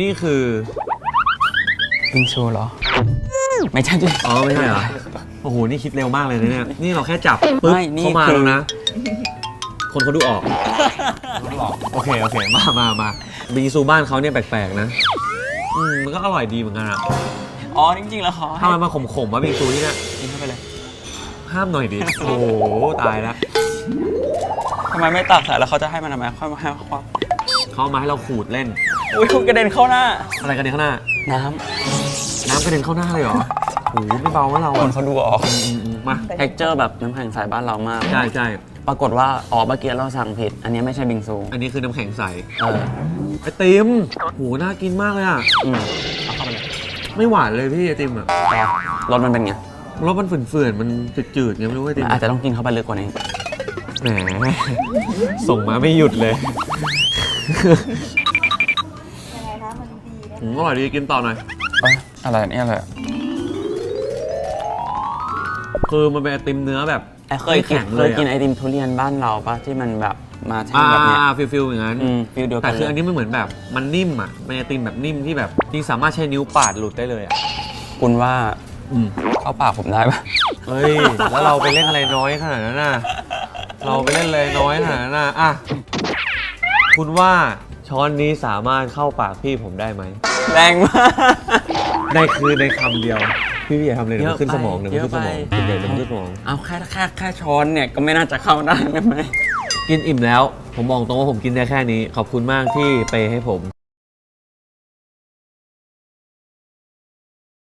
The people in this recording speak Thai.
นี่คือบิงซูเหรอ ไม่ใช่ดิอ๋อไม่ใช่เหรอโอ้โหนี่คิดเร็วมากเลยนะเนี่ยนี่เราแค่จับปึ๊บไม่นี่เข้ามาคือ แล้วนะ คนเขาดูออกโอเคโอเคมามามาบิงซูบ้านเขาเนี่ยแปลกๆนะอืมมันก็อร่อยดีเหมือนกันอะอ๋อจริงๆแล้วขอให้ถ้ามันมาขมๆว่าบิงซูที่เนี่ยกินเข้าไปเลยห้ามหน่อยดิโอ้โหตายแล้วทำไมไม่ตักใส่แล้วเขาจะให้มันทำไมค่อยมาให้ความเขาเอามาให้เราขูดเล่น อุ้ยคุณกระเด็นเข้าหน้า อะไรกันเนี่ยข้างหน้า น้น้ำกระเด็นเข้าหน้าเลยเหรอโอ้โหไม่เบานะเราำคนอะเขาดูออก อืมอืมมาเท็กเจอร์แบบน้ำแข็งใสบ้านเรามาก ใช่ใช่ปรากฏว่าอ๋อเมื่อกี้เราสั่งผิด อันนี้ไม่ใช่บิงซู อันนี้คือน้ำแข็งใสเออไอติมโหน่ากินมากเลยอะอืมเอาเข้าไปเลยไม่หวานเลยพี่ไอติมอะรสมันเป็นไงรสมันฝืนๆมันจืดๆไงไม่รู้ไอติม อาจจะต้องกินเข้าไปลึกกว่านี้ แหม ส่งมาไม่หยุดเลย อืมอร่อยดีกินต่อหน่อย เอ้ยอะไรนี่อะไรคือมันเป็นไอติมเนื้อแบบเคยกินไม่แข็งเคเลยยอะกินไอติมทุเรียนบ้านเราปะที่มันแบบมาแท่งอ่าแบบเนี้ยฟิลฟิลอย่างนั้น อืมฟิลเดียวกัแต่นคืออันเลยนี้มันเหมือนแบบมันนิ่มอะเป็นไอติมแบบนิ่มที่แบบที่สามารถใช้นิ้วปาดหลุดได้เลยอะคุณว่าอืมเข้าปากผมได้ปะเฮ้ย แล้วเราไปเล่นอะไรน้อยขนาดนั้นน่ะ เราไปเล่นอะไรน้อยขนาดนั้นน่ะอะ คุณว่า ช้อนนี้สามารถเข้าปากพี่ผมได้ไหมแรงมากในคือในคำเดียว พี่พี่อย่าทำเลยเดี๋ยวมันขึ้นสมองเดี๋ยวมันขึ้นสมองเยอะไปเดี๋ยวมันขึ้นสมอง เอาแค่แค่แค่ช้อนเนี่ยก็ไม่น่าจะเข้าได้ไหมกินอิ่มแล้ว ผมบอกตรงว่าผมกินได้แค่นี้ ขอบคุณมากที่ไปให้ผม